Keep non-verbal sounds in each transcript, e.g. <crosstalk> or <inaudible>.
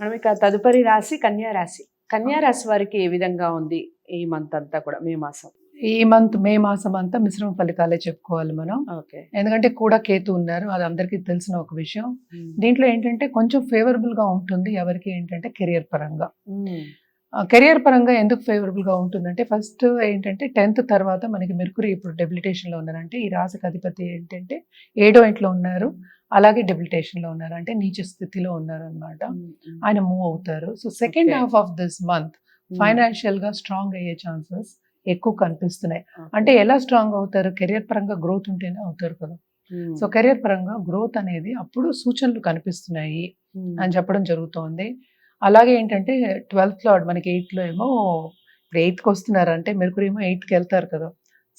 మనం ఇక తదుపరి రాశి కన్యా రాశి. కన్యా రాశి వారికి ఏ విధంగా ఉంది ఈ మంత్ అంతా కూడా మే మాసం? ఈ మంత్ మే మాసం అంతా మిశ్రమ ఫలితాలే చెప్పుకోవాలి మనం. ఓకే. ఎందుకంటే కూడా కేతు ఉన్నారు అది అందరికీ తెలిసిన ఒక విషయం. దీంట్లో ఏంటంటే కొంచెం ఫేవరబుల్గా ఉంటుంది ఎవరికి ఏంటంటే కెరియర్ పరంగా. కెరియర్ పరంగా ఎందుకు ఫేవరబుల్గా ఉంటుందంటే ఫస్ట్ ఏంటంటే టెన్త్ తర్వాత మనకి మెర్కురీ ఇప్పుడు డెబిలిటేషన్లో ఉన్నారంటే ఈ రాశికి అధిపతి ఏంటంటే ఏడో ఇంట్లో ఉన్నారు. అలాగే డెబిలిటేషన్లో ఉన్నారు. అంటే నీచ స్థితిలో ఉన్నారు అనమాట ఆయన మూవ్ అవుతారు. So second. Half of this month ఫైనాన్షియల్గా స్ట్రాంగ్ అయ్యే ఛాన్సెస్ ఎక్కువ కనిపిస్తున్నాయి. అంటే ఎలా స్ట్రాంగ్ అవుతారు? కెరియర్ పరంగా గ్రోత్ ఉంటేనే అవుతారు కదా. సో కెరియర్ పరంగా గ్రోత్ అనేది అప్పుడు సూచనలు కనిపిస్తున్నాయి అని చెప్పడం జరుగుతోంది. అలాగే ఏంటంటే ట్వెల్త్లో మనకి ఎయిత్లో ఏమో ఇప్పుడు ఎయిత్కి వస్తున్నారు అంటే మెరుకురు ఏమో ఎయిత్కి వెళ్తారు కదా.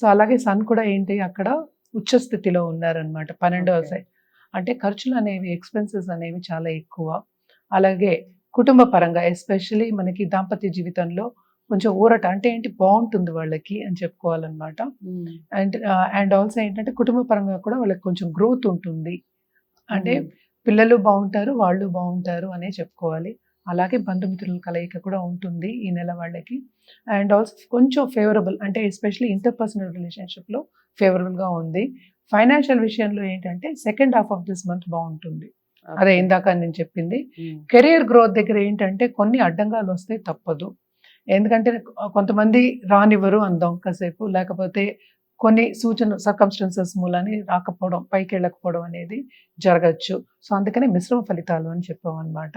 సో అలాగే సన్ కూడా ఏంటి? అక్కడ ఉచ్చ స్థితిలో ఉన్నారనమాట. పన్నెండవ Okay. అంటే ఖర్చులు అనేవి ఎక్స్పెన్సెస్ అనేవి చాలా ఎక్కువ. అలాగే కుటుంబ పరంగా ఎస్పెషలీ మనకి దాంపత్య జీవితంలో కొంచెం ఊరట అంటే ఏంటి బాగుంటుంది వాళ్ళకి అని చెప్పుకోవాలన్నమాట. అండ్ అండ్ ఆల్సో ఏంటంటే కుటుంబ పరంగా కూడా వాళ్ళకి కొంచెం గ్రోత్ ఉంటుంది. అంటే పిల్లలు బాగుంటారు వాళ్ళు బాగుంటారు అనే చెప్పుకోవాలి. అలాగే బంధుమిత్రుల కలయిక కూడా ఉంటుంది ఈ నెల వాళ్ళకి. అండ్ ఆల్సో కొంచెం ఫేవరబుల్ అంటే ఎస్పెషల్లీ ఇంటర్పర్సనల్ రిలేషన్షిప్లో ఫేవరబుల్గా ఉంది. ఫైనాన్షియల్ విషయంలో ఏంటంటే second half of this month బాగుంటుంది. అదే ఇందాక నేను చెప్పింది. కెరియర్ గ్రోత్ దగ్గర ఏంటంటే కొన్ని అడ్డంగాలు వస్తే తప్పదు. ఎందుకంటే కొంతమంది రానివ్వరు అందాం కాసేపు. లేకపోతే కొన్ని సూచన సర్కమ్స్టెన్సెస్ మూలని రాకపోవడం పైకి వెళ్ళకపోవడం అనేది జరగచ్చు. సో అందుకనే మిశ్రమ ఫలితాలు అని చెప్పామన్నమాట.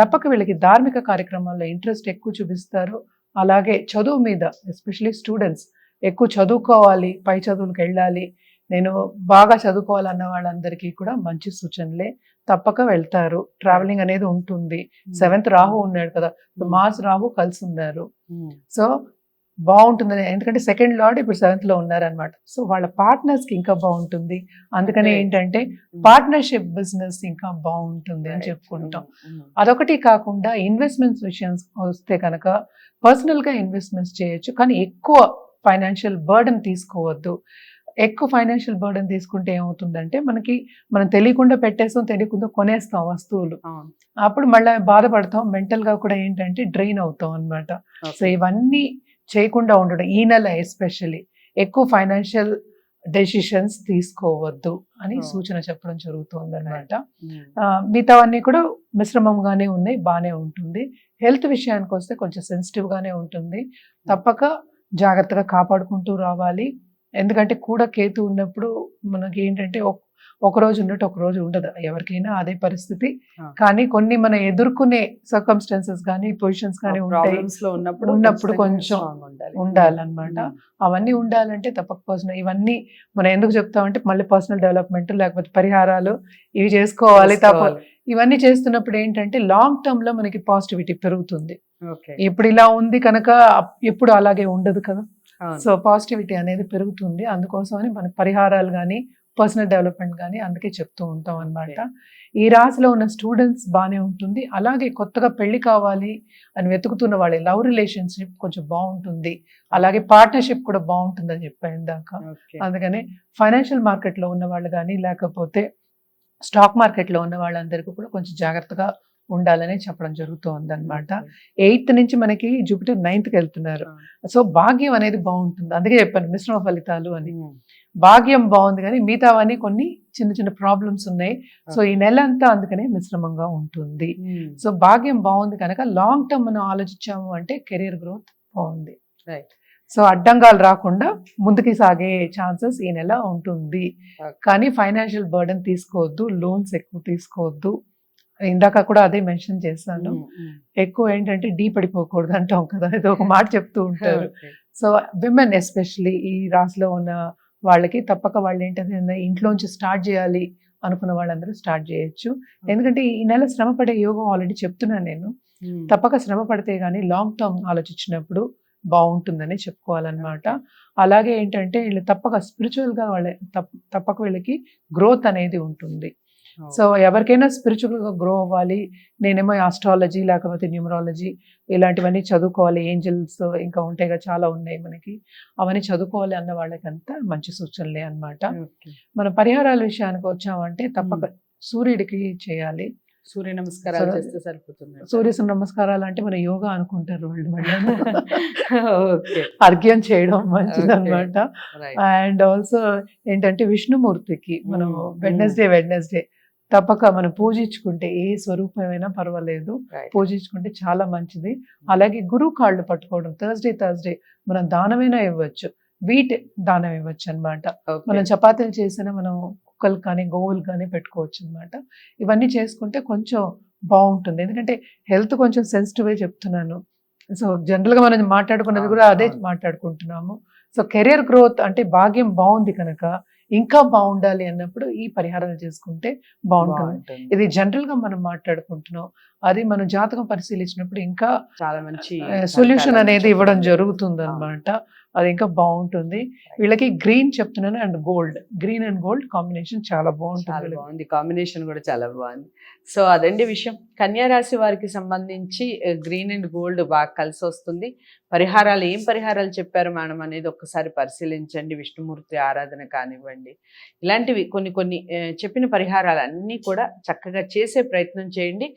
తప్పక వీళ్ళకి ధార్మిక కార్యక్రమాల్లో ఇంట్రెస్ట్ ఎక్కువ చూపిస్తారు. అలాగే చదువు మీద ఎస్పెషలీ స్టూడెంట్స్ ఎక్కువ చదువుకోవాలి పై చదువులకు వెళ్ళాలి. నేను బాగా చదువుకోవాలన్న వాళ్ళందరికీ కూడా మంచి సూచనలే. తప్పక వెళ్తారు. ట్రావెలింగ్ అనేది ఉంటుంది. సెవెంత్ రాహు ఉన్నాడు కదా. మార్స్ రాహు కలిసి ఉన్నారు. సో బాగుంటుందని ఎందుకంటే సెకండ్ లార్డ్ ఇప్పుడు సెవెంత్లో ఉన్నారనమాట సో వాళ్ళ పార్ట్నర్స్కి ఇంకా బాగుంటుంది. అందుకనే. ఏంటంటే పార్ట్నర్షిప్ బిజినెస్ ఇంకా బాగుంటుంది అని చెప్పుకుంటాం. అదొకటి కాకుండా ఇన్వెస్ట్మెంట్స్ విషయం వస్తే కనుక పర్సనల్గా ఇన్వెస్ట్మెంట్స్ చేయొచ్చు. కానీ ఎక్కువ ఫైనాన్షియల్ బర్డన్ తీసుకోవద్దు. ఎక్కువ ఫైనాన్షియల్ బర్డన్ తీసుకుంటే ఏమవుతుందంటే మనకి మనం తెలియకుండా పెట్టేస్తాం తెలియకుండా కొనేస్తాం వస్తువులు. అప్పుడు మళ్ళీ బాధపడతాం మెంటల్గా కూడా ఏంటంటే డ్రైన్ అవుతాం అన్నమాట. సో ఇవన్నీ చేయకుండా ఉండడం ఈ నెల ఎస్పెషల్లీ ఎక్కువ ఫైనాన్షియల్ డెసిషన్స్ తీసుకోవద్దు అని. సూచన చెప్పడం జరుగుతుంది అనమాట మిగతావన్నీ కూడా మిశ్రమంగానే ఉన్నాయి బాగానే ఉంటుంది. హెల్త్ విషయానికి వస్తే కొంచెం సెన్సిటివ్ గానే ఉంటుంది. తప్పక జాగ్రత్తగా కాపాడుకుంటూ రావాలి. ఎందుకంటే కూడా కేతు ఉన్నప్పుడు మనకి ఏంటంటే ఒక- రోజు ఉన్నట్టు ఒక రోజు ఉండదు ఎవరికైనా అదే పరిస్థితి. కానీ కొన్ని మనం ఎదుర్కొనే సర్కమ్స్టాన్సెస్ కానీ పొజిషన్స్ కానీ ఉంటాయి ఉన్నప్పుడు ఉన్నప్పుడు కొంచెం ఉండాలన్నమాట అవన్నీ ఉండాలంటే తప్పక పర్సనల్ ఇవన్నీ మనం ఎందుకు చెప్తామంటే మళ్ళీ పర్సనల్ డెవలప్మెంట్ లేకపోతే పరిహారాలు ఇవి చేసుకోవాలి తప్ప. ఇవన్నీ చేస్తున్నప్పుడు ఏంటంటే లాంగ్ టర్మ్లో మనకి పాజిటివిటీ పెరుగుతుంది. ఇప్పుడు ఇలా ఉంది కనుక ఎప్పుడు అలాగే ఉండదు కదా. సో పాజిటివిటీ అనేది పెరుగుతుంది. అందుకోసమని మన పరిహారాలు కానీ పర్సనల్ డెవలప్మెంట్ కానీ అందుకే చెప్తూ ఉంటాం అన్నమాట. ఈ రాశిలో ఉన్న స్టూడెంట్స్ బాగానే ఉంటుంది. అలాగే కొత్తగా పెళ్ళి కావాలి అని వెతుకుతున్న వాళ్ళ లవ్ రిలేషన్షిప్ కొంచెం బాగుంటుంది అలాగే పార్ట్నర్షిప్ కూడా బాగుంటుంది అని చెప్పాను ఇందాక Okay. అందుకని ఫైనాన్షియల్ మార్కెట్లో ఉన్న వాళ్ళు కానీ లేకపోతే స్టాక్ మార్కెట్లో ఉన్న వాళ్ళందరికీ కూడా కొంచెం జాగ్రత్తగా ఉండాలని చెప్పడం జరుగుతుంది అనమాట ఎయిత్ నుంచి మనకి జూపిటర్ నైన్త్కి వెళ్తున్నారు సో భాగ్యం అనేది బాగుంటుంది. అందుకే చెప్పాను మిశ్రమ ఫలితాలు అని. భాగ్యం బాగుంది కానీ మిగతావన్నీ కొన్ని చిన్న చిన్న ప్రాబ్లమ్స్ ఉన్నాయి. సో ఈ నెల అంతా అందుకనే మిశ్రమంగా ఉంటుంది. సో భాగ్యం బాగుంది కనుక లాంగ్ టర్మ్ మనం ఆలోచించాము అంటే కెరీర్ గ్రోత్ బాగుంది. Right. సో అడ్డంగాలు రాకుండా ముందుకి సాగే ఛాన్సెస్ ఈ నెల ఉంటుంది. కానీ ఫైనాన్షియల్ బర్డెన్ తీసుకోవద్దు లోన్స్ ఎక్కువ తీసుకోవద్దు. ఇందాక కూడా అదే మెన్షన్ చేశాను. ఎక్కువ ఏంటంటే డీ పడిపోకూడదు అంటాం కదా ఇది ఒక మాట చెప్తూ ఉంటారు. సో విమెన్ ఎస్పెషలీ ఈ రాశిలో ఉన్న వాళ్ళకి తప్పక వాళ్ళు ఏంటంటే ఇంట్లోంచి స్టార్ట్ చేయాలి అనుకున్న వాళ్ళందరూ స్టార్ట్ చేయొచ్చు. ఎందుకంటే ఈ నెల శ్రమ పడే యోగం ఆల్రెడీ చెప్తున్నాను నేను. తప్పక శ్రమ పడితే కానీ లాంగ్ టర్మ్ ఆలోచించినప్పుడు బాగుంటుందని చెప్పుకోవాలన్నమాట. అలాగే ఏంటంటే వీళ్ళు తప్పక స్పిరిచువల్గా వాళ్ళ తప్ప- తప్పక వీళ్ళకి గ్రోత్ అనేది ఉంటుంది. సో ఎవరికైనా స్పిరిచువల్గా గ్రో అవ్వాలి. నేనేమో ఆస్ట్రాలజీ లేకపోతే న్యూమరాలజీ ఇలాంటివన్నీ చదువుకోవాలి. ఏంజల్స్ ఇంకా ఉంటాయి కదా చాలా ఉన్నాయి మనకి. అవన్నీ చదువుకోవాలి అన్న వాళ్ళకంతా మంచి సూచనలే అన్నమాట. Okay. మన పరిహారాల విషయానికి వచ్చామంటే తప్పక సూర్యుడికి చేయాలి. సూర్య నమస్కారాలు. చేస్తే సరిపోతుంది. సూర్య నమస్కారాలు అంటే మన యోగా అనుకుంటారు వాళ్ళు <laughs> అర్ఘ్యం చేయడం మంచిది అనమాట అండ్ ఆల్సో ఏంటంటే విష్ణుమూర్తికి మనం వెడ్నెస్డే వెడ్నెస్డే తప్పక మనం పూజించుకుంటే ఏ స్వరూపమైనా పర్వాలేదు. పూజించుకుంటే చాలా మంచిది. అలాగే గురువు కాళ్ళు పట్టుకోవడం థర్స్డే థర్స్డే మనం దానమైనా ఇవ్వచ్చు. వీట్ దానం ఇవ్వచ్చు అన్నమాట. మనం చపాతీలు చేసిన మనం కుక్కలు కానీ గోవులు కానీ పెట్టుకోవచ్చు అన్నమాట. ఇవన్నీ చేసుకుంటే కొంచెం బాగుంటుంది. ఎందుకంటే హెల్త్ కొంచెం సెన్సిటివ్ చెప్తున్నాను. సో జనరల్గా మనం మాట్లాడుకున్నది కూడా అదే. మాట్లాడుకుంటున్నాము. సో కెరియర్ గ్రోత్ అంటే భాగ్యం బాగుంది కనుక ఇంకా బాగుండాలి అన్నప్పుడు ఈ పరిహారాలు చేసుకుంటే బాగుంటుంది. ఇది జనరల్గా మనం మాట్లాడుకుంటున్నాం. అది మనం జాతకం పరిశీలించినప్పుడు ఇంకా చాలా మంచి సొల్యూషన్ అనేది ఇవ్వడం. జరుగుతుంది అనమాట అది ఇంకా బాగుంటుంది. వీళ్ళకి గ్రీన్ చెప్తున్నాను and gold. Green and gold combination చాలా చాలా బాగుంటుంది బాగుంది. కాంబినేషన్ కూడా చాలా బాగుంది. సో అదండి విషయం. కన్యారాశి వారికి సంబంధించి గ్రీన్ అండ్ గోల్డ్ బాగా కలిసి వస్తుంది. పరిహారాలు ఏం పరిహారాలు చెప్పారు మేడం అనేది ఒక్కసారి పరిశీలించండి. విష్ణుమూర్తి ఆరాధన కానివ్వండి. ఇలాంటివి కొన్ని కొన్ని చెప్పిన పరిహారాలు అన్నీ కూడా చక్కగా చేసే ప్రయత్నం చేయండి.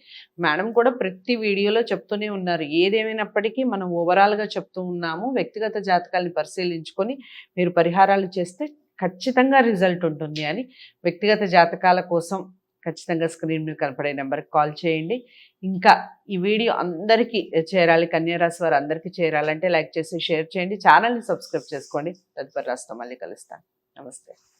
మేడం కూడా ప్రతి వీడియోలో చెప్తూనే ఉన్నారు. ఏదేమైనప్పటికీ మనం ఓవరాల్గా చెప్తూ ఉన్నాము. వ్యక్తిగత జాతకాలను పరిశీలించుకొని మీరు పరిహారాలు చేస్తే ఖచ్చితంగా రిజల్ట్ ఉంటుంది అని వ్యక్తిగత జాతకాల కోసం ఖచ్చితంగా స్క్రీన్ మీద కనపడే నెంబర్కి కాల్ చేయండి. ఇంకా ఈ వీడియో అందరికీ చేరాలి కన్యారాశి వారు అందరికీ చేరాలంటే లైక్ చేసి షేర్ చేయండి. ఛానల్ని సబ్స్క్రైబ్ చేసుకోండి. తదుపరి రాష్ట్రం మళ్ళీ కలుస్తాను. నమస్తే.